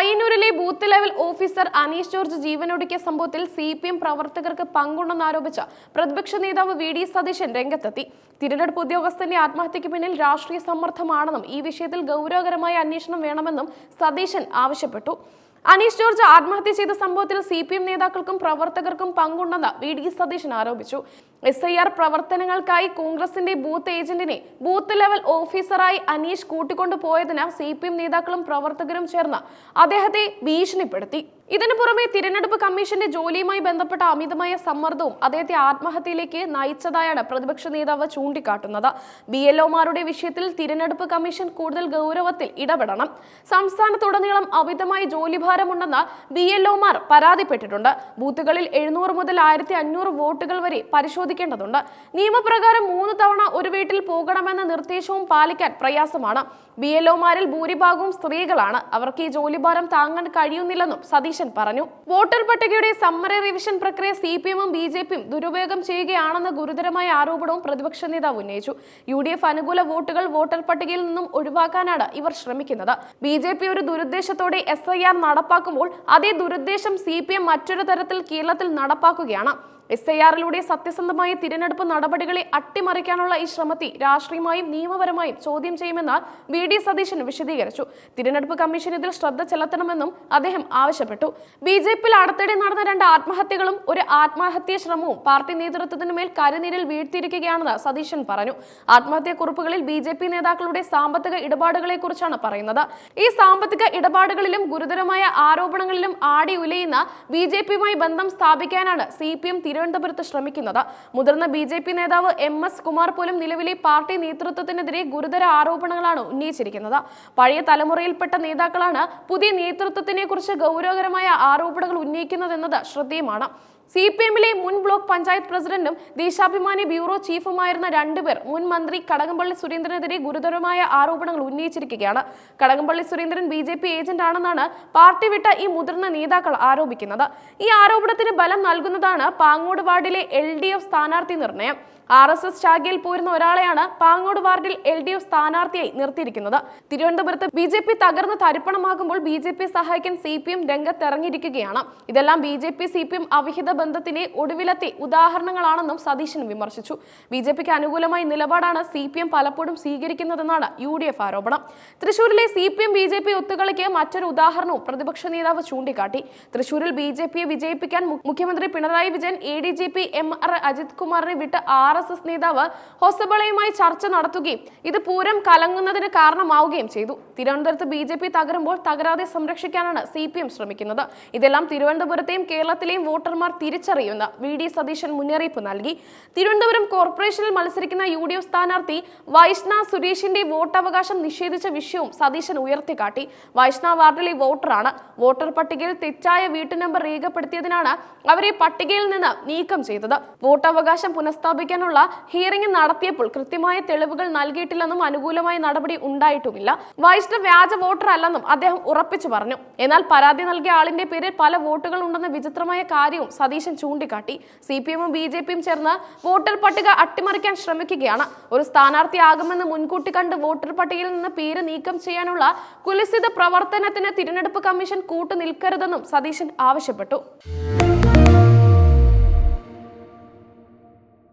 പയ്യന്നൂരിലെ booth level officer Aneesh George ജീവനൊടുക്കിയ സംഭവത്തിൽ C P M പ്രവർത്തകർക്ക് പങ്കുണ്ടെന്നാരോപിച്ച പ്രതിപക്ഷ നേതാവ് വി ഡി സതീശൻ രംഗത്തെത്തി. തിരഞ്ഞെടുപ്പ് ഉദ്യോഗസ്ഥന്റെ ആത്മഹത്യക്ക് പിന്നിൽ രാഷ്ട്രീയ സമ്മർദ്ദമാണെന്നും ഈ വിഷയത്തിൽ ഗൗരവകരമായ അന്വേഷണം വേണമെന്നും സതീശൻ ആവശ്യപ്പെട്ടു. അനീഷ് ജോർജ് ആത്മഹത്യ ചെയ്ത സംഭവത്തിൽ സി പി എം നേതാക്കൾക്കും പ്രവർത്തകർക്കും പങ്കുണ്ടെന്ന് വി ഡി സതീശൻ ആരോപിച്ചു. എസ് ഐ ആർ പ്രവർത്തനങ്ങൾക്കായി കോൺഗ്രസിന്റെ ബൂത്ത് ഏജന്റിനെ ബൂത്ത് ലെവൽ ഓഫീസറായി അനീഷ് കൂട്ടിക്കൊണ്ടു പോയതിന് സി പി എം നേതാക്കളും പ്രവർത്തകരും ചേർന്ന് അദ്ദേഹത്തെ ഭീഷണിപ്പെടുത്തി. ഇതിനു പുറമെ തിരഞ്ഞെടുപ്പ് കമ്മീഷന്റെ ജോലിയുമായി ബന്ധപ്പെട്ട അമിതമായ സമ്മർദ്ദവും അദ്ദേഹത്തെ ആത്മഹത്യയിലേക്ക് നയിച്ചതായാണ് പ്രതിപക്ഷ നേതാവ് ചൂണ്ടിക്കാട്ടുന്നത്. ബി എൽ ഒമാരുടെ വിഷയത്തിൽ തിരഞ്ഞെടുപ്പ് കമ്മീഷൻ കൂടുതൽ ഗൗരവത്തിൽ ഇടപെടണം. സംസ്ഥാനത്തുടനീളം അമിതമായ ജോലിഭാരമുണ്ടെന്ന് ബി എൽ ഒമാർ പരാതിപ്പെട്ടിട്ടുണ്ട്. ബൂത്തുകളിൽ എഴുന്നൂറ് മുതൽ ആയിരത്തി അഞ്ഞൂറ് വോട്ടുകൾ വരെ പരിശോധിക്കേണ്ടതുണ്ട് നിയമപ്രകാരം മൂന്ന് തവണ ഒരു വീട്ടിൽ പോകണമെന്ന നിർദ്ദേശവും പാലിക്കാൻ പ്രയാസമാണ്. ബി എൽ ഒമാരിൽ ഭൂരിഭാഗവും സ്ത്രീകളാണ്. അവർക്ക് ഈ ജോലിഭാരം താങ്ങാൻ കഴിയുന്നില്ലെന്നും സതീശൻ പറഞ്ഞു. വോട്ടർ പട്ടികയുടെ സമ്മറി റിവിഷൻ പ്രക്രിയ സി പി എമ്മും ബി ജെ പിയും ദുരുപയോഗം ചെയ്യുകയാണെന്ന ഗുരുതരമായ ആരോപണവും പ്രതിപക്ഷ നേതാവ് ഉന്നയിച്ചു. യു ഡി എഫ് അനുകൂല വോട്ടുകൾ വോട്ടർ പട്ടികയിൽ നിന്നും ഒഴിവാക്കാനാണ് ഇവർ ശ്രമിക്കുന്നത്. ബി ജെ പി ഒരു ദുരുദ്ദേശത്തോടെ എസ് ഐ ആർ നടപ്പാക്കുമ്പോൾ അതേ ദുരുദ്ദേശം സി പി എം മറ്റൊരു തരത്തിൽ കേരളത്തിൽ നടപ്പാക്കുകയാണ്. എസ് ഐ ആറിലൂടെ സത്യസന്ധമായ തിരഞ്ഞെടുപ്പ് നടപടികളെ അട്ടിമറിക്കാനുള്ള ഈ ശ്രമത്തെ രാഷ്ട്രീയമായും നിയമപരമായും ചോദ്യം ചെയ്യുമെന്ന് വി ഡി സതീശൻ വിശദീകരിച്ചു. തിരഞ്ഞെടുപ്പ് കമ്മീഷൻ ഇതിൽ ശ്രദ്ധ ചെലുത്തണമെന്നും അദ്ദേഹം ആവശ്യപ്പെട്ടു. ബി ജെ പിയിൽ അടുത്തിടെ നടന്ന രണ്ട് ആത്മഹത്യകളും ഒരു ആത്മഹത്യാ ശ്രമവും പാർട്ടി നേതൃത്വത്തിന് മേൽ കരുനീരിൽ വീഴ്ത്തിയിരിക്കുകയാണെന്ന് സതീശൻ പറഞ്ഞു. ആത്മഹത്യാ കുറിപ്പുകളിൽ ബി ജെ പി നേതാക്കളുടെ സാമ്പത്തിക ഇടപാടുകളെ കുറിച്ചാണ് പറയുന്നത്. ഈ സാമ്പത്തിക ഇടപാടുകളിലും ഗുരുതരമായ ആരോപണങ്ങളിലും ആടി ഉലയുന്ന ബി ജെ പിയുമായി ബന്ധം സ്ഥാപിക്കാനാണ് സി പി എം തിരുവനന്തപുരത്ത് ശ്രമിക്കുന്നത്. മുതിർന്ന ബി ജെ പി നേതാവ് എം എസ് കുമാർ പോലും നിലവിലെ പാർട്ടി നേതൃത്വത്തിനെതിരെ ഗുരുതര ആരോപണങ്ങളാണ് ഉന്നയിച്ചിരിക്കുന്നത്. പഴയ തലമുറയിൽപ്പെട്ട നേതാക്കളാണ് പുതിയ നേതൃത്വത്തിനെ കുറിച്ച് ഗൗരവകരമായ ആരോപണങ്ങൾ ഉന്നയിക്കുന്നതെന്നത് ശ്രദ്ധേയമാണ്. സി പി എമ്മിലെ മുൻ ബ്ലോക്ക് പഞ്ചായത്ത് പ്രസിഡന്റും ദേശാഭിമാനി ബ്യൂറോ ചീഫുമായിരുന്ന രണ്ടുപേർ മുൻ മന്ത്രി കടകംപള്ളി സുരേന്ദ്രനെതിരെ ഗുരുതരമായ ആരോപണങ്ങൾ ഉന്നയിച്ചിരിക്കുകയാണ്. Kadakampally Surendran B J P agent ആണെന്നാണ് പാർട്ടി വിട്ട ഈ മുതിർന്ന നേതാക്കൾ ആരോപിക്കുന്നത്. ഈ ആരോപണത്തിന് ബലം നൽകുന്നതാണ് പാങ്ങോട് വാർഡിലെ എൽ ഡി എഫ് സ്ഥാനാർത്ഥി നിർണയം. ആർ എസ് എസ് ശാഖയിൽ പോരുന്ന ഒരാളെയാണ് പാങ്ങോട് വാർഡിൽ എൽ ഡി എഫ് സ്ഥാനാർത്ഥിയായി നിർത്തിയിരിക്കുന്നത്. തിരുവനന്തപുരത്ത് ബി ജെ പി തകർന്ന് തരിപ്പണമാകുമ്പോൾ ബി ജെ പി സഹായിക്കാൻ സി പി എം രംഗത്തിറങ്ങിയിരിക്കുകയാണ്. ഇതെല്ലാം B J P C P M അവിഹിത ബന്ധത്തിന്റെ ഒടുവിലത്തെ ഉദാഹരണങ്ങളാണെന്നും സതീശൻ വിമർശിച്ചു. ബി ജെ പിക്ക് അനുകൂലമായ നിലപാടാണ് സി പി എം പലപ്പോഴും സ്വീകരിക്കുന്നതെന്നാണ് യു ഡി എഫ് ആരോപണം. തൃശൂരിലെ C P M B J P ഒത്തുകളിക്ക് മറ്റൊരു ഉദാഹരണവും പ്രതിപക്ഷ നേതാവ് ചൂണ്ടിക്കാട്ടി. തൃശൂരിൽ ബി ജെ പിയെ വിജയിപ്പിക്കാൻ മുഖ്യമന്ത്രി Pinarayi Vijayan A D G P M R Ajith കുമാറിനെ വിട്ട് ആർ എസ് എസ് നേതാവ് ഹൊസബളയുമായി ചർച്ച നടത്തുകയും ഇത് പൂരം കലങ്ങുന്നതിന് കാരണമാവുകയും ചെയ്തു. തിരുവനന്തപുരത്ത് ബി ജെ പി തകരുമ്പോൾ തകരാതെ സംരക്ഷിക്കാനാണ് സി പി എം ശ്രമിക്കുന്നത്. ഇതെല്ലാം തിരുവനന്തപുരത്തെയും കേരളത്തിലെയും വോട്ടർമാർ തിരിച്ചറിയുന്ന വി ഡി സതീശൻ മുന്നറിയിപ്പ് നൽകി. തിരുവനന്തപുരം കോർപ്പറേഷനിൽ മത്സരിക്കുന്ന യു ഡി എഫ് സ്ഥാനാർത്ഥി വൈഷ്ണ സുരേഷിന്റെ വോട്ടവകാശം നിഷേധിച്ച വിഷയവും സതീശൻ ഉയർത്തിക്കാട്ടി. വൈഷ്ണ വാർഡിലെ വോട്ടറാണ്. വോട്ടർ പട്ടികയിൽ തെറ്റായ വീട്ടു നമ്പർ രേഖപ്പെടുത്തിയതിനാണ് അവരെ പട്ടികയിൽ നിന്ന് നീക്കം ചെയ്തത്. വോട്ടവകാശം പുനഃസ്ഥാപിക്കാനുള്ള ഹിയറിംഗ് നടത്തിയപ്പോൾ കൃത്യമായ തെളിവുകൾ നൽകിയിട്ടില്ലെന്നും അനുകൂലമായ നടപടി ഉണ്ടായിട്ടുമില്ല. വൈഷ്ണവ് വ്യാജ വോട്ടർ അല്ലെന്നും അദ്ദേഹം ഉറപ്പിച്ചു പറഞ്ഞു. എന്നാൽ പരാതി നൽകിയ ആളിന്റെ പേരിൽ പല വോട്ടുകൾ ഉണ്ടെന്ന വിചിത്രമായ കാര്യവും സതീശൻ ചൂണ്ടിക്കാട്ടി. സി പി എമ്മും ബി ജെ പിയും ചേർന്ന് വോട്ടർ പട്ടിക അട്ടിമറിക്കാൻ ശ്രമിക്കുകയാണ്. ഒരു സ്ഥാനാർത്ഥിയാകുമെന്ന് മുൻകൂട്ടി കണ്ട് വോട്ടർ പട്ടികയിൽ നിന്ന് പേര് നീക്കം ചെയ്യാനുള്ള കുലസിത പ്രവർത്തനത്തിന് തിരഞ്ഞെടുപ്പ് കമ്മീഷൻ കൂട്ടുനിൽക്കരുതെന്നും സതീശൻ ആവശ്യപ്പെട്ടു.